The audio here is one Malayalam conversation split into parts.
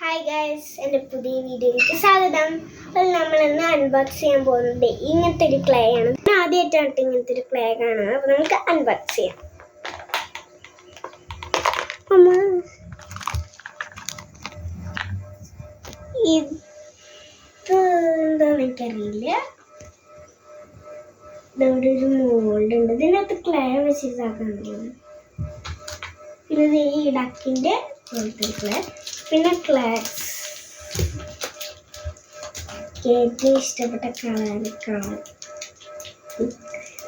ഹായ് ഗൈസ് എന്റെ പുതിയ വീഡിയോയിലേക്ക് സ്വാഗതം. അപ്പോൾ നമ്മൾ ഇന്ന് അൺബോക്സ് ചെയ്യാൻ പോകുന്നത് ഇങ്ങനത്തെ ഒരു ക്ലേ ആണ്. ഞാൻ ആദ്യമായിട്ടാണ് ട്ടോ ഇങ്ങനത്തെ ഒരു ക്ലേ കാണുന്നത്. അപ്പോൾ നമുക്ക് അൺബോക്സ് ചെയ്യാം. ഇത് എന്താണെന്ന് എനിക്കറിയില്ല. ഇതവിടെ ഒരു മോൾഡ് ഉണ്ട്. ഇതിനകത്ത് ക്ലേ വെച്ച് ഇതാക്കാൻ പിന്നെ ഈ ഡക്കിന്റെ ക്ലേ പിന്നെ ക്ലാക്സ് ഏറ്റവും ഇഷ്ടപ്പെട്ട കളർ കളർ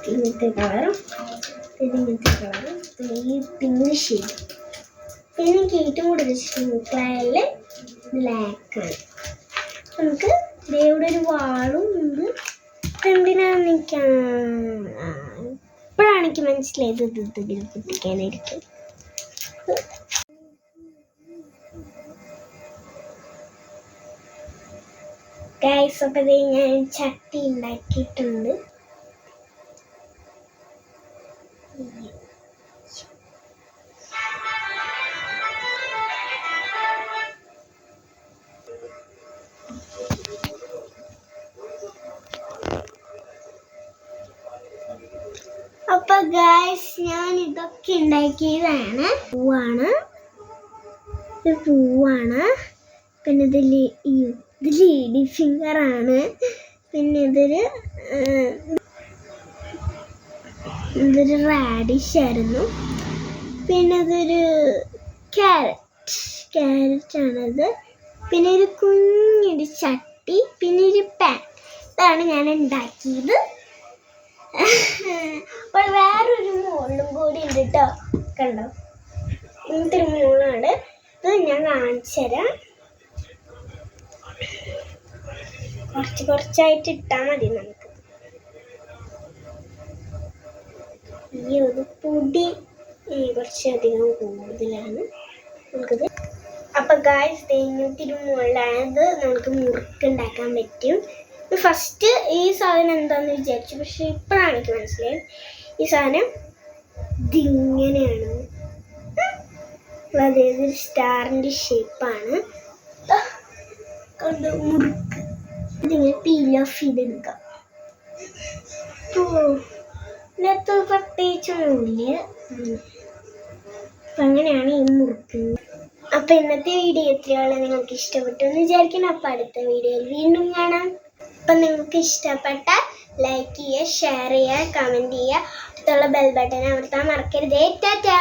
ഇങ്ങനത്തെ കളറും പിന്നെ ഇങ്ങനത്തെ കളറും പിന്നെ ഈ പിങ്ക് ഷെയ്ഡ് പിന്നെ എനിക്ക് ഏറ്റവും കൂടുതൽ ഇഷ്ടം ക്ലയറിൽ ബ്ലാക്കാണ് നമുക്ക് ഇവിടെ ഒരു വാളും ഉണ്ട് എന്തിനാന്ന് എനിക്ക് ഇപ്പോഴാണ് എനിക്ക് മനസ്സിലായത് ഇത് ഇതിൽ പൊട്ടിക്കാനായിരിക്കും ഗൈസ് അപ്പോൾ ഞാൻ ചട്ടി ഉണ്ടാക്കിയിട്ടുണ്ട്. അപ്പൊ ഗൈസ് ഞാൻ ഇതൊക്കെ ഉണ്ടാക്കിയതാണ്. പൂവാണ്. ഇത് പൂവാണ്. പിന്നെ ഇതിൽ ഈ ഇത് ലേഡി ആണ് പിന്നെ ഇതൊരു ഇതൊരു റാഡിഷ് ആയിരുന്നു. പിന്നെ ഇതൊരു ക്യാരറ്റ് ക്യാരറ്റ് ആണത്. പിന്നെ ഒരു കുഞ്ഞൊരു ചട്ടി പിന്നെ ഒരു പാൻ ഇതാണ് ഞാൻ ഉണ്ടാക്കിയത്. അപ്പോൾ വേറൊരു മോളും കൂടി ഉണ്ട് കേട്ടോ കണ്ടോ? ഇങ്ങനത്തെ ഒരു മോളാണ്. ഇത് ഞാൻ കാണിച്ചു തരാം കുറച്ച് കുറച്ചായിട്ട് ഇട്ടാൽ മതി നമുക്ക്. ഈ ഒരു പൊടി കുറച്ചധികം കൂടുതലാണ് നമുക്കിത്. അപ്പൊ ഗായ്സ് ഇങ്ങനത്തെ ഒരു മുകളിലായത് നമുക്ക് മുറുക്കുണ്ടാക്കാൻ പറ്റും. ഫസ്റ്റ് ഈ സാധനം എന്താന്ന് വിചാരിച്ചു പക്ഷെ ഇപ്പോഴാണ് എനിക്ക് മനസ്സിലായത്. ഈ സാധനം ഇതിങ്ങനെയാണ്. അതായത് ഒരു സ്റ്റാറിന്റെ ഷേപ്പാണ് കൊണ്ട് മുറുക്ക്. ഇതിങ്ങനെ പീൽ ഓഫ് ചെയ്തെടുക്കാം ഇതിനകത്ത് പ്രത്യേകിച്ചൊന്നുമില്ല. അപ്പൊ അങ്ങനെയാണ് ഈ മുറുക്ക്. അപ്പൊ ഇന്നത്തെ വീഡിയോ എത്രയാണ്? നിങ്ങൾക്ക് ഇഷ്ടപ്പെട്ടു എന്ന് വിചാരിക്കണം അപ്പൊ അടുത്ത വീഡിയോയിൽ വീണ്ടും കാണാം. അപ്പൊ നിങ്ങൾക്ക് ഇഷ്ടപ്പെട്ട ലൈക്ക് ചെയ്യുക ഷെയർ ചെയ്യുക കമന്റ് ചെയ്യുക. അടുത്തുള്ള ബെൽ ബട്ടൺ അമർത്താൻ മറക്കരുത്. ടാറ്റാ.